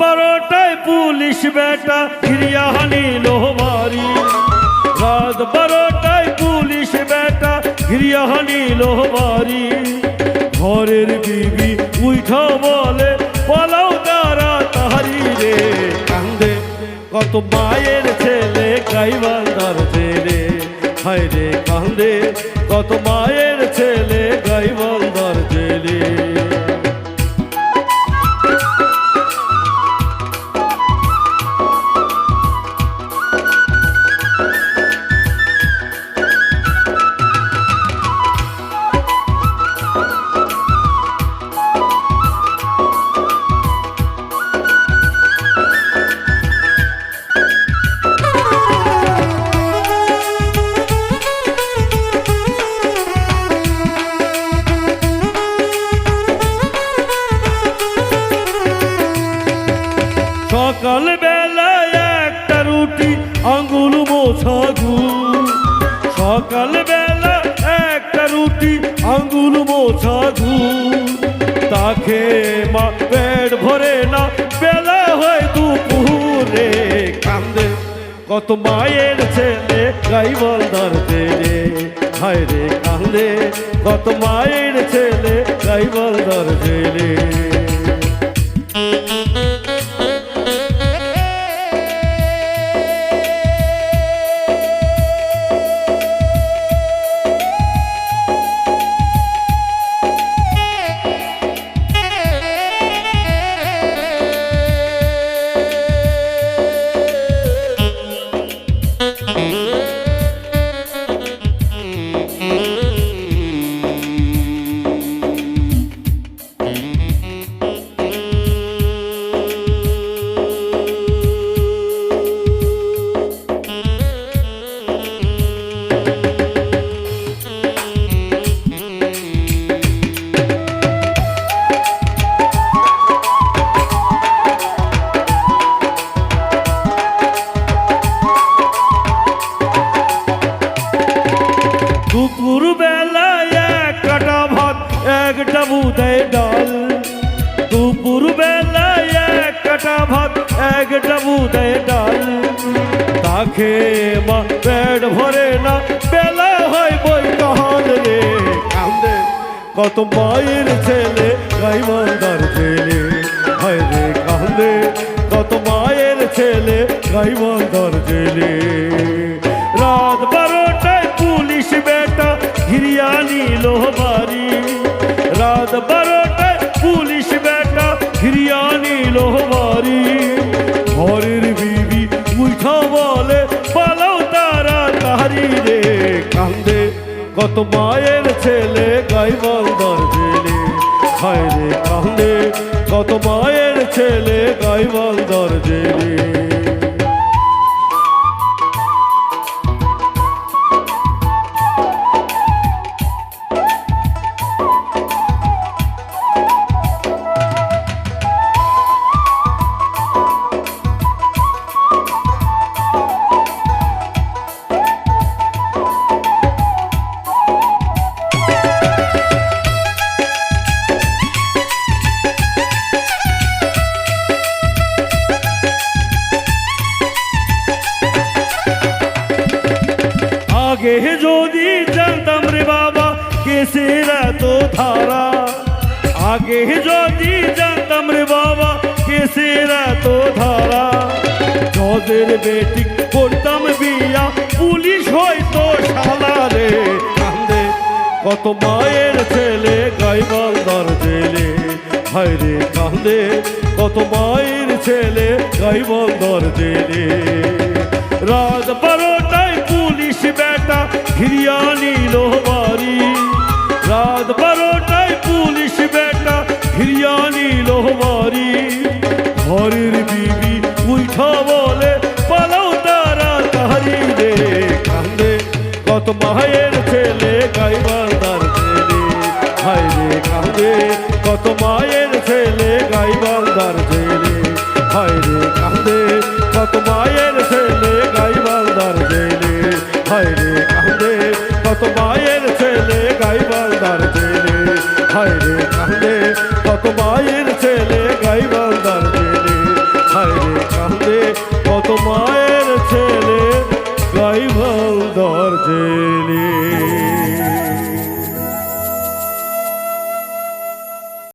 বারোটায় পুলিশ বেটা নিল বাড়ি রাত বারোটায় পুলিশ বেটা নিল বাড়ি ঘরের বিবি উঠা বলে, পালাও তারা তাহারি রে। কান্দে, কত মায়ের ছেলে কাইবার গাইবান্দার ছেলে হায় রে কান্দে, কত সকাল বেলায় একটা রুটি আঙ্গুল মোছা ঘুম সকাল বেলা একটা রুটি আঙ্গুল মোছা ঘুম তাকে মা পেট ভরে না, বেলা হয় দুপুরে কান্দে। কত মায়ের ছেলে গাইবলদার ছেলে হায় রে কান্দে, কত মায়ের ছেলে গাইবলদার ছেলে দুপুর বেলায় এক কাটা ভাত, একটা বুদায় ডাল। দুপুর বেলায় এক কাটা ভাত, একটা বুদায় ডাল। তাকে মা পেট ভরে না, বেলা হয় বই কাহাল রে কত মায়ের ছেলে গাইবান্দার ছেলে। হায় রে কত মায়ের ছেলে গাইবান্দার রাত বারোটায় পুলিশ বেটা ঘিরিয়া নিল বাড়ি। ঘরের বিবি উঠা বলে, পালাও তারা তাহারি রে কান্দে। কত মায়ের ছেলে গাইবালদার ছেলে হায় রে কান্দে। কত মায়ের ছেলে গাইবালদার ছেলে আগে যদি জানতাম রে বাবা কেসের এত ধারা। আগে যদি জানতাম রে বাবা কেসের এত ধারা। জজের বেটি করতাম বিয়া, পুলিশ হয়তো শালা রে। কত মায়ের ছেলে গাইবান্দার জেলে। হায় রে কান্দে, কত মায়ের ছেলে গাইবান্দার জেলে। রাত বারোটায় পুলিশ বেটা ঘিরিয়া নিল বাড়ি। রাত বারোটায় পুলিশ বেটা ঘিরিয়া নিল বাড়ি। ঘরের বিবি উঠা বলে, পালাও তারা তাহারি রে কান্দে, কত মায়ের ছেলে গাইবান্দার ছেলে হায় রে, কান্দে, কত মায়ের ছেলে গাইবান্দার ছেলে কান্দে কত মায়ের ছেলে গাইবালদার ছেলে হায় রে কান্দে কত মায়ের ছেলে গাইবালদার ছেলে হায় রে কান্দে কত মায়ের ছেলে গাইবালদার ছেলে